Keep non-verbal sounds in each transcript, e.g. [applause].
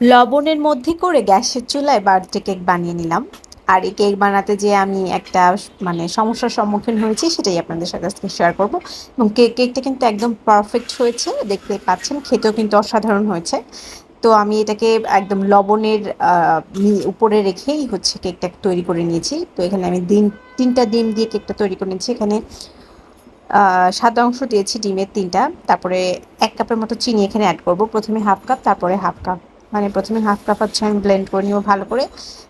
লবণের মধ্যে করে গ্যাসের চুলায় বার্থডে কেক বানিয়ে নিলাম। আর এই কেক বানাতে যে আমি একটা মানে সমস্যার সম্মুখীন হয়েছি, সেটাই আপনাদের সাথে আজকে শেয়ার করব। এবং কেক কেকটা কিন্তু একদম পারফেক্ট হয়েছে, দেখতে পাচ্ছেন, খেতেও কিন্তু অসাধারণ হয়েছে। তো আমি এটাকে একদম লবণের উপরে রেখেই হচ্ছে কেকটা তৈরি করে নিয়েছি। তো এখানে আমি দিন তিনটা ডিম দিয়ে কেকটা তৈরি করে নিয়েছি। এখানে সাদা অংশ দিয়েছি, ডিমের তিনটা। তারপরে এক কাপের মতো চিনি এখানে অ্যাড করব। প্রথমে হাফ কাপ তারপরে হাফ কাপ মানে প্রথমে হাফ কাপ হচ্ছে আমি ব্লেন্ড করে নিব ভালো করে।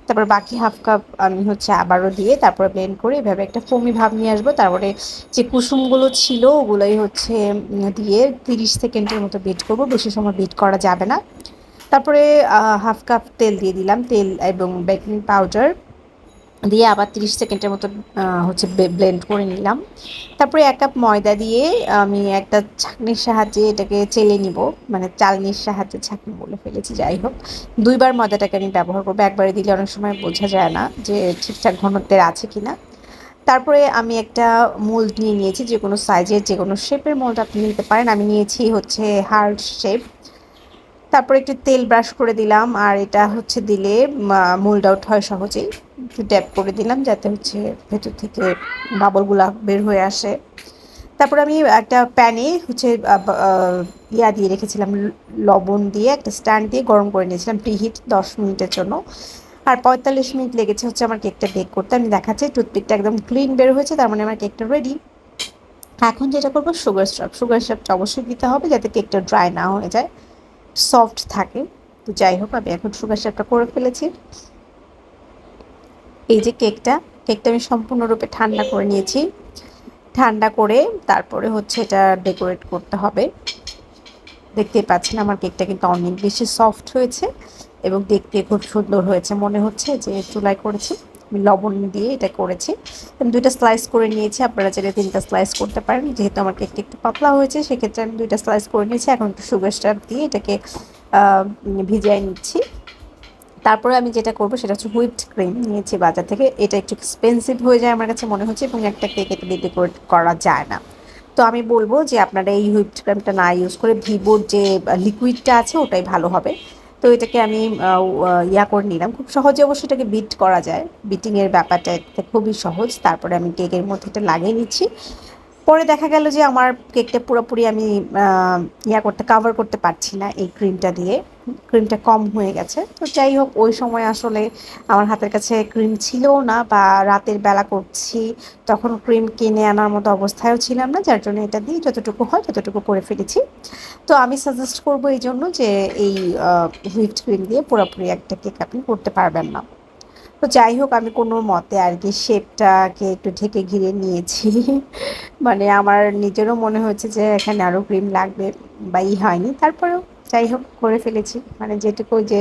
তারপর বাকি হাফ কাপ আমি হচ্ছে আবারও দিয়ে তারপরে ব্লেন্ড করে এভাবে একটা ফোমি ভাব নিয়ে আসব। তারপরে যে কুসুমগুলো ছিল ওগুলোই হচ্ছে দিয়ে তিরিশ সেকেন্ডের মতো বিট করব। বেশি সময় বিট করা যাবে না। তারপরে হাফ কাপ তেল দিয়ে দিলাম। তেল এবং বেকিং পাউডার দিয়ে আবার তিরিশ সেকেন্ডের মতো হচ্ছে ব্লেন্ড করে নিলাম। তারপরে এক কাপ ময়দা দিয়ে আমি একটা ছাঁকনির সাহায্যে এটাকে চেলে নিব। মানে চালনির সাহায্যে ছাঁকনি বলে ফেলেছি, যাই হোক। দুইবার ময়দাটাকে আমি ব্যবহার করব। একবারে দিলে অনেক সময় বোঝা যায় না যে ঠিকঠাক ঘনত্বের আছে কি না তারপরে আমি একটা মোল্ড নিয়ে নিয়েছি, যে কোনো সাইজের যে কোনো শেপের মোল্ড আপনি নিতে পারেন। আমি নিয়েছি হচ্ছে হার্ড শেপ তারপরে একটু তেল ব্রাশ করে দিলাম, আর এটা হচ্ছে দিলে মোল্ড আউট হয় সহজেই। একটু ড্যাপ করে দিলাম যাতে হচ্ছে ভেতর থেকে বাবলগুলা বের হয়ে আসে। তারপর আমি একটা প্যানে হচ্ছে ইয়া দিয়ে রেখেছিলাম, লবণ দিয়ে একটা স্ট্যান্ড দিয়ে গরম করে নিয়েছিলাম প্রিহিট দশ মিনিটের জন্য। আর পঁয়তাল্লিশ মিনিট লেগেছে হচ্ছে আমার কেকটা বেক করতে। আমি দেখাচ্ছি টুথপিকটা একদম ক্লিন বের হয়েছে, তার মানে আমার কেকটা রেডি এখন যেটা করব সুগার স্ট্রাপ সুগার স্ট্রাপটা অবশ্যই দিতে হবে যাতে কেকটা ড্রাই না হয়ে যায়। সফট থাকে। তো যাই হোক, আমি এখন সুগার স্ট্রাপটা করে ফেলেছি। এই যে কেকটা কেকটা আমি সম্পূর্ণরূপে ঠান্ডা করে নিয়েছি। ঠান্ডা করে তারপরে হচ্ছে এটা ডেকোরেট করতে হবে। দেখতেই পাচ্ছেন আমার কেকটা কিন্তু অনেক বেশি সফট হয়েছে এবং দেখতে খুব সুন্দর হয়েছে। মনে হচ্ছে যে চুলাই করেছি। আমি লবণ দিয়ে এটা করেছি। আমি দুইটা স্লাইস করে নিয়েছি, আপনারা চাইলে তিনটা স্লাইস করতে পারেন। যেহেতু আমার কেকটা একটু পাতলা হয়েছে, সেক্ষেত্রে আমি দুইটা স্লাইস করে নিয়েছি। এখন একটু সুগার স্টার দিয়ে এটাকে ভিজিয়ে নিচ্ছি। তারপরে আমি যেটা করব সেটা হচ্ছে হুইপড ক্রিম নিয়েছি বাজার থেকে। এটা একটু এক্সপেন্সিভ হয়ে যায় আমার কাছে মনে হচ্ছে এবং একটা কেক এটা দিয়ে ডেকোরেট করা যায় না। তো আমি বলব যে আপনারা এই হুইপড ক্রিমটা না ইউজ করে ভিভোর যে লিকুইডটা আছে, ওটাই ভালো হবে। তো এটাকে আমি ইয়া করে নিলাম। খুব সহজে অবশ্যই এটাকে বিট করা যায়। বিটিংয়ের ব্যাপারটা খুবই সহজ। তারপরে আমি কেকের মধ্যে এটা লাগিয়ে নিচ্ছি। পরে দেখা গেল যে আমার কেকটা পুরোপুরি আমি ইয়া করতে কাভার করতে পারছি না এই ক্রিমটা দিয়ে। ক্রিমটা কম হয়ে গেছে। তো যাই হোক, ওই সময় আসলে আমার হাতের কাছে ক্রিম ছিলও না বা রাতের বেলা করছি, তখন ক্রিম কিনে আনার মতো অবস্থায়ও ছিলাম না, যার জন্য এটা দিয়ে যতটুকু হয় ততটুকু করে ফেলেছি। তো আমি সাজেস্ট করব এই জন্য যে এই হুইপড ক্রিম দিয়ে পুরোপুরি একটা কেক আপনি করতে পারবেন না। তো যাই হোক, আমি কোনো মতে আর কি শেপটাকে একটু ঢেকে ঘিরে নিয়েছি। [laughs] মানে আমার নিজেরও মনে হচ্ছে যে এখানে আরও ক্রিম লাগবে বা ই হয়নি। তারপরেও যাই হোক, করে ফেলেছি। মানে যেটুকু যে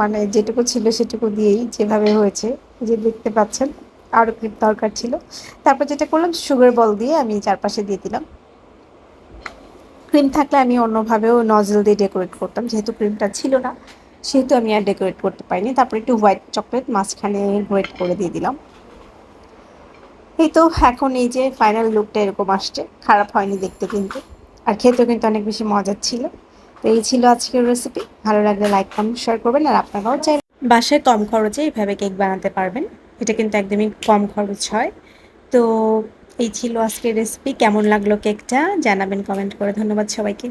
মানে যেটুকু ছিল সেটুকু দিয়েই যেভাবে হয়েছে যে দেখতে পাচ্ছেন আরও ক্রিম দরকার ছিল। তারপর যেটা করলাম সুগার বল দিয়ে আমি চারপাশে দিয়ে দিলাম। ক্রিম থাকলে আমি অন্যভাবেও নজল দিয়ে ডেকোরেট করতাম, যেহেতু ক্রিমটা ছিল না। সেহেতু আমি আর ডেকোরেট করতে পারিনি। তারপর একটু হোয়াইট চকলেট মাঝখানে হোয়াইট করে দিয়ে দিলাম। এই তো এখন এই যে ফাইনাল লুকটা এরকম আসছে। খারাপ হয়নি দেখতে কিন্তু। আর খেতেও কিন্তু অনেক বেশি মজার ছিল। তো এই ছিল আজকের রেসিপি ভালো লাগলে লাইক কমেন্ট শেয়ার করবেন। আর আপনারাও চাই বাসায় কম খরচে এইভাবে কেক বানাতে পারবেন। এটা কিন্তু একদমই কম খরচ হয়। তো এই ছিল আজকের রেসিপি কেমন লাগল কেকটা জানাবেন কমেন্ট করে। ধন্যবাদ সবাইকে।